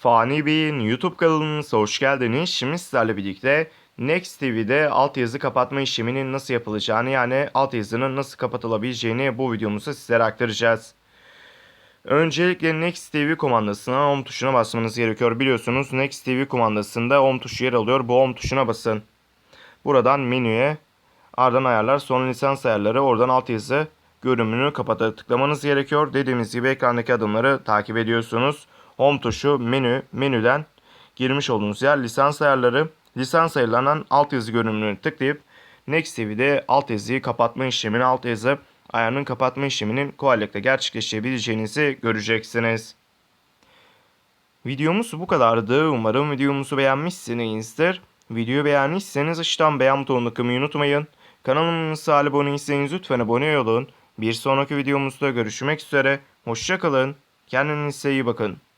Fani Bey'in YouTube kanalınıza hoş geldiniz. Şimdi sizlerle birlikte Next TV'de altyazı kapatma işleminin nasıl yapılacağını yani altyazının nasıl kapatılabileceğini bu videomuzda sizlere aktaracağız. Öncelikle Next TV komandasına Home tuşuna basmanız gerekiyor. Biliyorsunuz Next TV komandasında Home tuşu yer alıyor. Bu Home tuşuna basın. Buradan menüye ardından ayarlar sonra lisans ayarları oradan altyazı görünümünü kapata tıklamanız gerekiyor. Dediğimiz gibi ekrandaki adımları takip ediyorsunuz. Home tuşu, menü, menüden girmiş olduğunuz yer lisans ayarları. Lisans ayarlarından altyazı görünümünü tıklayıp Next TV'de altyazıyı kapatma işlemini, altyazı ayarının kapatma işleminin kolaylıkla gerçekleştirebileceğinizi göreceksiniz. Videomuz bu kadardı. Umarım videomuzu beğenmişsinizdir. Videoyu beğenmişseniz aşağıdan beğen butonuna kılmayı unutmayın. Kanalımıza abone değilseniz lütfen abone olun. Bir sonraki videomuzda görüşmek üzere. Hoşçakalın. Kendinize iyi bakın.